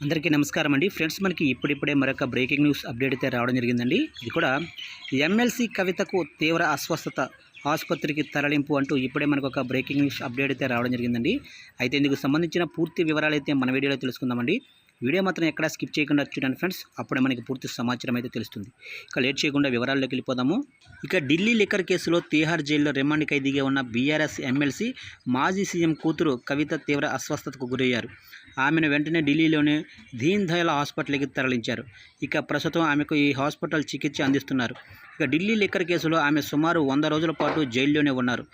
అందరికీ నమస్కారం అండి. ఫ్రెండ్స్ మనకి ఇప్పుడిప్పుడే మరొక బ్రేకింగ్ న్యూస్ అప్డేట్ అయితే రావడం జరిగిందండి. ఇది కూడా ఎమ్మెల్సీ కవితకు తీవ్ర అస్వస్థత ఆసుపత్రికి తరలింపు అంటూ ఇప్పుడే మనకు ఒక బ్రేకింగ్ న్యూస్ అప్డేట్ అయితే రావడం జరిగిందండి. అయితే ఇందుకు సంబంధించిన పూర్తి వివరాలు అయితే మన వీడియోలో తెలుసుకుందామండి. వీడియో మాత్రం ఎక్కడా స్కిప్ చేయకుండా చూడండి ఫ్రెండ్స్. అప్పుడే మనకి పూర్తి సమాచారం అయితే తెలుస్తుంది. ఇక లేట్ చేయకుండా వివరాల్లోకి వెళ్ళిపోదాము. ఇక ఢిల్లీ లిక్కర్ కేసులో తీహార్ జైల్లో రిమాండ్ ఖైదీగా ఉన్న బీఆర్ఎస్ ఎమ్మెల్సీ మాజీ సీఎం కూతురు కవిత తీవ్ర అస్వస్థతకు గురయ్యారు. ఆమెను వెంటనే ఢిల్లీలోని దీన్ దయాల్ హాస్పిటల్కి తరలించారు. ఇక ప్రస్తుతం ఆమెకు ఈ హాస్పిటల్ చికిత్స అందిస్తున్నారు. ఇక ఢిల్లీ లిక్కర్ కేసులో ఆమె సుమారు వంద రోజుల పాటు జైల్లోనే ఉన్నారు.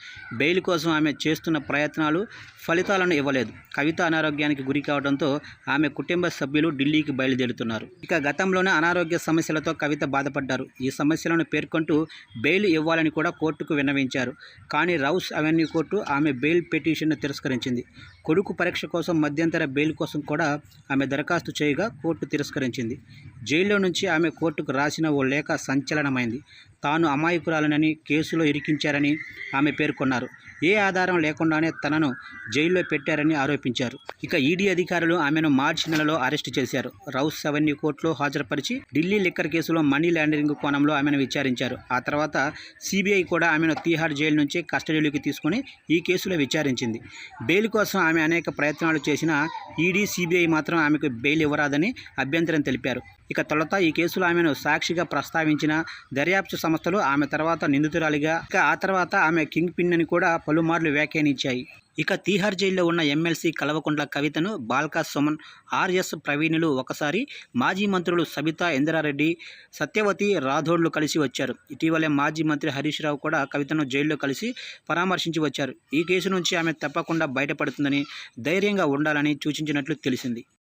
బెయిల్ కోసం ఆమె చేస్తున్న ప్రయత్నాలు ఫలితాలను ఇవ్వలేదు. కవిత అనారోగ్యానికి గురి కావడంతో ఆమె కుటుంబ సభ్యులు ఢిల్లీకి బయలుదేరుతున్నారు. ఇక గతంలోనే అనారోగ్య సమస్యలతో కవిత బాధపడ్డారు. ఈ సమస్యలను పేర్కొంటూ బెయిల్ ఇవ్వాలని కూడా కోర్టుకు విన్నవించారు. కానీ రౌస్ అవెన్యూ కోర్టు ఆమె బెయిల్ పిటిషన్ను తిరస్కరించింది. కొడుకు పరీక్ష కోసం మధ్యంతర బెయిల్ కోసం కూడా ఆమె దరఖాస్తు చేయగా కోర్టు తిరస్కరించింది. జైల్లో నుంచి ఆమె కోర్టుకు రాసిన ఓ లేఖ సంచలనమైంది. తాను అమాయకురాలనని కేసులో ఇరికించారని ఆమె పేర్కొన్నారు. ఏ ఆధారం లేకుండానే తనను జైల్లో పెట్టారని ఆరోపించారు. ఇక ఈడీ అధికారులు ఆమెను మార్చి నెలలో అరెస్టు చేశారు. రౌస్ అవెన్యూ కోర్టులో హాజరుపరిచి ఢిల్లీ లిక్కర్ కేసులో మనీ లాండరింగ్ కోణంలో ఆమెను విచారించారు. ఆ తర్వాత సిబిఐ కూడా ఆమెను తీహార్ జైలు నుంచి కస్టడీలోకి తీసుకుని ఈ కేసులో విచారించింది. బెయిల్ కోసం ఆమె అనేక ప్రయత్నాలు చేసినా ఈడీ సిబిఐ మాత్రం ఆమెకు బెయిల్ ఇవ్వరాదని అభ్యంతరం తెలిపారు. ఇక తొలుత ఈ కేసులో ఆమెను సాక్షిగా ప్రస్తావించిన దర్యాప్తు సంస్థలు ఆమె తర్వాత నిందితురాలిగా ఇక ఆ తర్వాత ఆమె కింగ్ పిన్ అని కూడా పలుమార్లు వ్యాఖ్యానించాయి. ఇక తీహార్ జైల్లో ఉన్న ఎమ్మెల్సీ కలవకుంట్ల కవితను బాల్కా సుమన్ ఆర్ఎస్ ప్రవీణులు ఒకసారి మాజీ మంత్రులు సబితా ఇందిరారెడ్డి సత్యవతి రాథోడ్లు కలిసి వచ్చారు. ఇటీవలే మాజీ మంత్రి హరీష్ రావు కూడా కవితను జైల్లో కలిసి పరామర్శించి వచ్చారు. ఈ కేసు నుంచి ఆమె తప్పకుండా బయటపడుతుందని ధైర్యంగా ఉండాలని సూచించినట్లు తెలిసింది.